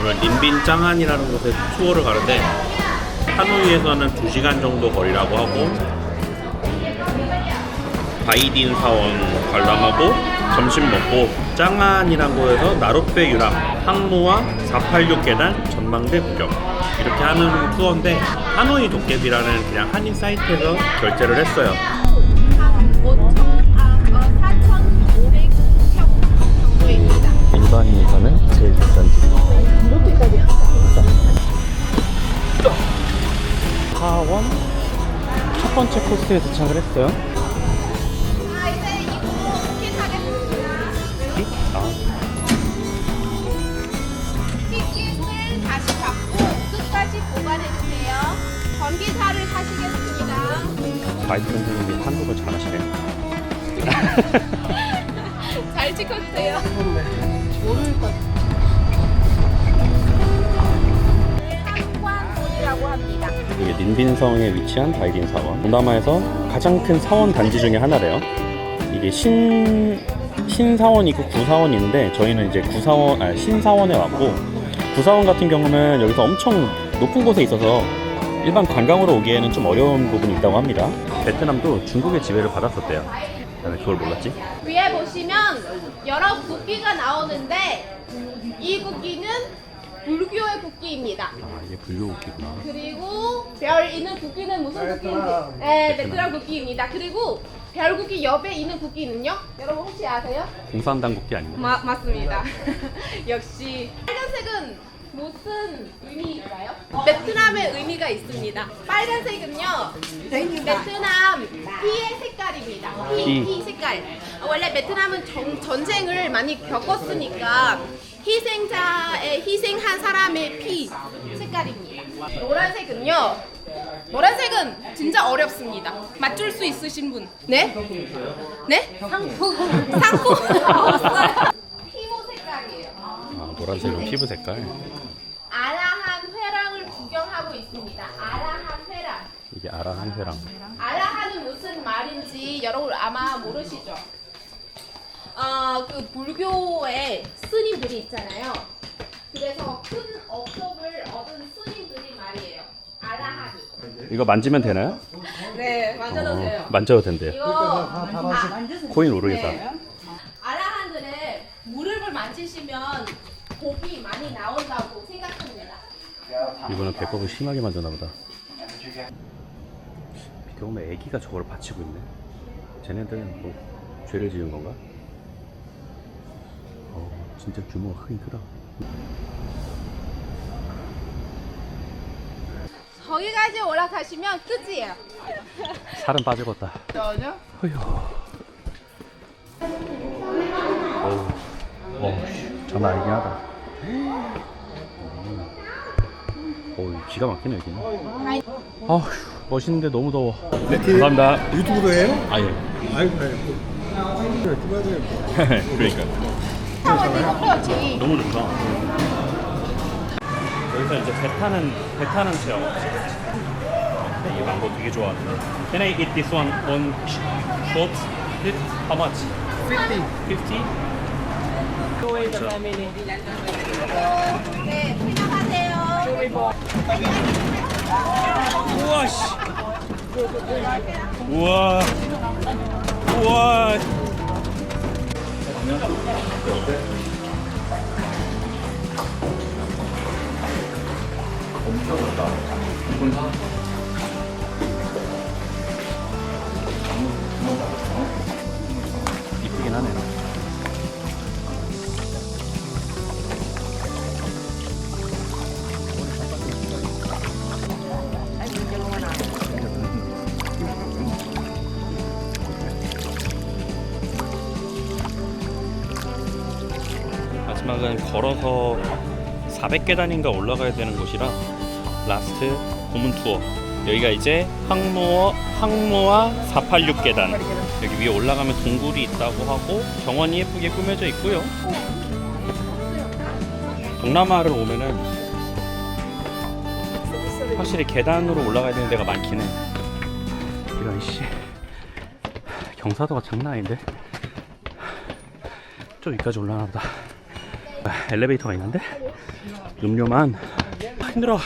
오늘 린빈 짱안이라는 곳에 투어를 가는데 하노이에서는 2시간 정도 거리라고 하고 바이딘 사원 관람하고 점심 먹고 짱안이라는 곳에서 나룻배 유람 항모와 486 계단 전망대 구경 이렇게 하는 투어인데 하노이 도깨비라는 그냥 한인 사이트에서 결제를 했어요 5천, 4,500평 정도입니다. 일반인에서는 제일 비싼 집 이렇게 하원 첫 번째 코스에 도착을 했어요 자, 이제 입구 티켓 하겠습니다. 아, 티켓을 다시 받고 끝까지 보관해주세요. 전기차를 타시겠습니다. 선생님이 한국어 잘하시네요 잘 찍었어요. 모를 합니다. 이게 닌빈성에 위치한 바이딘 사원. 동남아에서 가장 큰 사원 단지 중에 하나래요. 이게 신 신사원이 있고 구사원이 있는데 저희는 이제 구사원 아 신사원에 왔고 구사원 같은 경우는 여기서 엄청 높은 곳에 있어서 일반 관광으로 오기에는 좀 어려운 부분이 있다고 합니다. 베트남도 중국의 지배를 받았었대요. 나는 그걸 몰랐지? 위에 보시면 여러 국기가 나오는데 이 국기는 불교의 국기입니다. 아 이게 불교 국기구나. 그리고 별 있는 국기는 무슨 국기인지? 네, 베트남 국기입니다. 그리고 별 국기 옆에 있는 국기는요? 여러분 혹시 아세요? 공산당 국기 아닌가? 마, 맞습니다. 역시 빨간색은 무슨 의미일까요? 베트남의 의미가 있습니다. 빨간색은요, 베트남 피의 색깔입니다. 피, 피. 피 색깔. 원래 베트남은 정, 전쟁을 많이 겪었으니까 희생자의 희생한 사람의 피 색깔입니다. 노란색은요. 노란색은 진짜 어렵습니다. 맞출 수 있으신 분? 네? 네? 상품. 상품 없어요. 피부 색깔이에요. 아 노란색은 피부 색깔. 아라한 회랑을 구경하고 있습니다. 아라한 회랑. 이게 아라한 회랑. 아라한은 무슨 말인지 여러분 아마 모르시죠? 어, 그 불교의 스님들이 있잖아요. 그래서 큰 업적을 얻은 스님들이 말이에요. 아라한이. 이거 만지면 되나요? 네, 만져도 돼요. 만져도 된대요. 이거 아, 코인 오르겠다. 네. 아라한들은 무릎을 만지시면 복이 많이 나온다고 생각합니다. 이거는 배꼽을 심하게 만졌나 보다. 비가 오면 애기가 저걸 받치고 있네. 쟤네들은 뭐 죄를 지은 건가? 어, 진짜 규모가 크다. 거기까지 올라가시면 끝이에요. 살은 빠지겠다. 전혀? 어휴. 어우, 어우, 씨, 장난 아니긴 하다. 어우, 기가 막히네, 여기는. 아휴, 멋있는데 너무 더워. 네, 감사합니다. 유튜브도 해요? 아, 예. 아이고 아이고 유튜브 하세요 그러니까. 타워지 그렇지. 너무 좋다. 여기서 이제 배 타는 배 타는 체험. 이 망고 되게 좋아하는데. Can I eat this one on sh- short? It? How much? 50. 50? 네, 생각하세요. 우와 씨. 우와. 우와. 이쁘긴 걸어서 400계단인가 올라가야 되는 곳이라 라스트 고문 투어. 여기가 이제 항모어 항모와 486 계단. 여기 위에 올라가면 동굴이 있다고 하고 정원이 예쁘게 꾸며져 있고요. 동남아를 오면은 확실히 계단으로 올라가야 되는 데가 많긴 해. 이런 씨 경사도가 장난 아닌데. 저 여기까지 올라가나 보다. 아, 엘리베이터가 있는데 음료만 아, 힘들어 야,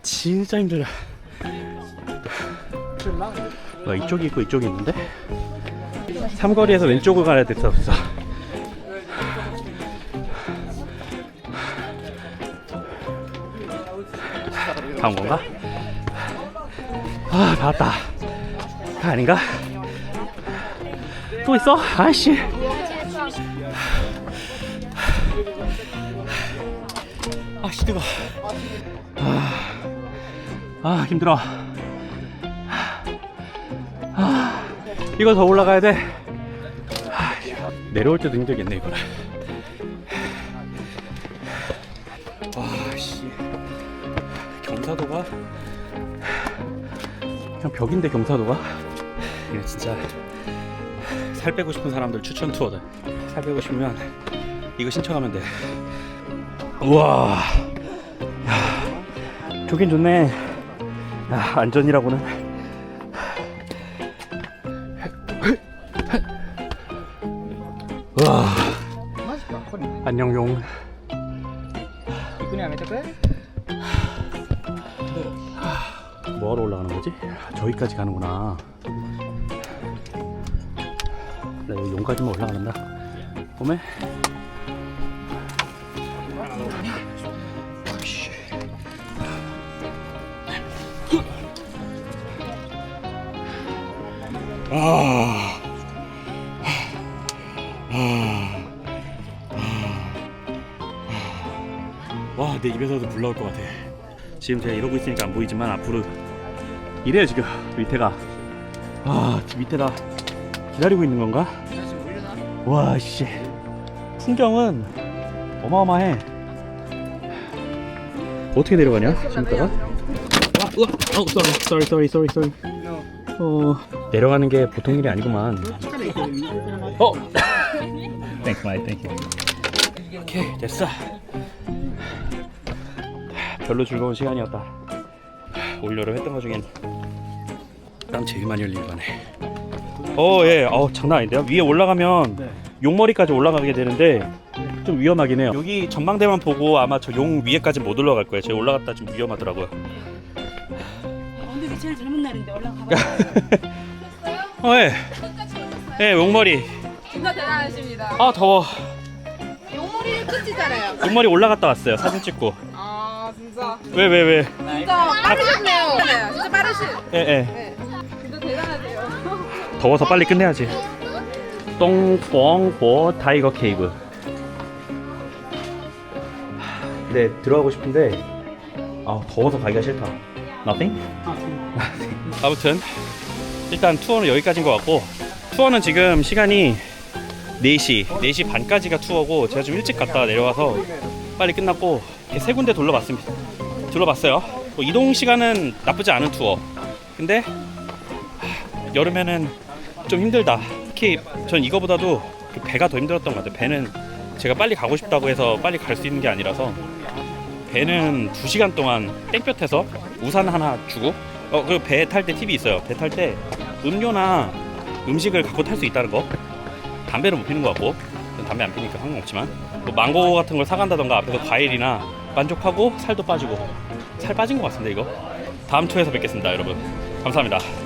진짜 힘들어 와, 이쪽이 있고 이쪽이 있는데 삼거리에서 왼쪽을 가야 됐어 없어 다음 건가? 아, 다 왔다. 다 아닌가? 또 있어? 아이씨. 아, 씨, 뜨거. 아, 아, 힘들어. 아, 이거 더 올라가야 돼. 아, 내려올 때도 힘들겠네, 이거를. 와, 씨. 경사도가 그냥 벽인데 경사도가 이거 진짜 살 빼고 싶은 사람들 추천 투어다 살 빼고 싶으면 이거 신청하면 돼. 우와. 야, 좋긴 좋네. 야, 안전이라고는. 우와. 안녕 용 뭐하러 올라가는 거지? 아, 저기까지 가는구나. 나 여기 용까지만 올라가는다. 오메. 아이씨. 아. 아. 와, 내 입에서도 불 나올 것 같아. 지금 제가 이러고 있으니까 안 보이지만 앞으로 이래요 지금 밑에가 아 밑에다 기다리고 있는 건가? 와 씨 풍경은 어마어마해 어떻게 내려가냐 지금다가 아, 우와, 어, sorry, sorry, sorry, sorry, sorry. 어, 내려가는 게 보통 일이 아니구만. 어, thanks, mate, thank you. 오케이, 됐어. 별로 즐거운 시간이었다. 올 여름 했던 것 중엔 땀 제일 많이 흘리는 거네. 어, 예, 어 장난 아닌데요? 위에 올라가면 용머리까지 올라가게 되는데 좀 위험하긴 해요. 여기 전망대만 보고 아마 저 용 위에까지 못 올라갈 거예요. 제가 올라갔다 좀 위험하더라고요. 오늘이 제일 젊은 날인데 올라가봐. 어, 예, 예, 용머리. 진짜 대단하십니다. 아 더워. 용머리를 끝이잖아요. 용머리 올라갔다 왔어요. 사진 찍고. 아 진짜 왜, 왜, 왜? 진짜 빠르셨네요. 네, 진짜 빠르시. 예, 예. 네, 진짜 대단하세요. 더워서 빨리 끝내야지. 똥뻥보 타이거 케이브. 네 들어가고 싶은데 아 더워서 가기가 싫다. Nothing? 아무튼 일단 투어는 여기까지인 것 같고 투어는 지금 시간이 4시 4시 반까지가 투어고 제가 좀 일찍 갔다가 내려와서 빨리 끝났고 세 군데 둘러봤습니다. 둘러봤어요. 뭐 이동 시간은 나쁘지 않은 투어. 근데 하, 여름에는 좀 힘들다. 특히 전 이거보다도 그 배가 더 힘들었던 것 같아요. 배는 제가 빨리 가고 싶다고 해서 빨리 갈 수 있는 게 아니라서 배는 2시간 동안 땡볕에서 우산 하나 주고 어 그리고 배 탈 때 팁이 있어요. 배 탈 때 음료나 음식을 갖고 탈 수 있다는 거. 담배를 못 피는 것 같고 전 담배 안 피니까 상관없지만 뭐 망고 같은 걸 사간다던가 앞에서 과일이나 만족하고 살도 빠지고 살 빠진 것 같은데 이거 다음 투에서 뵙겠습니다 여러분 감사합니다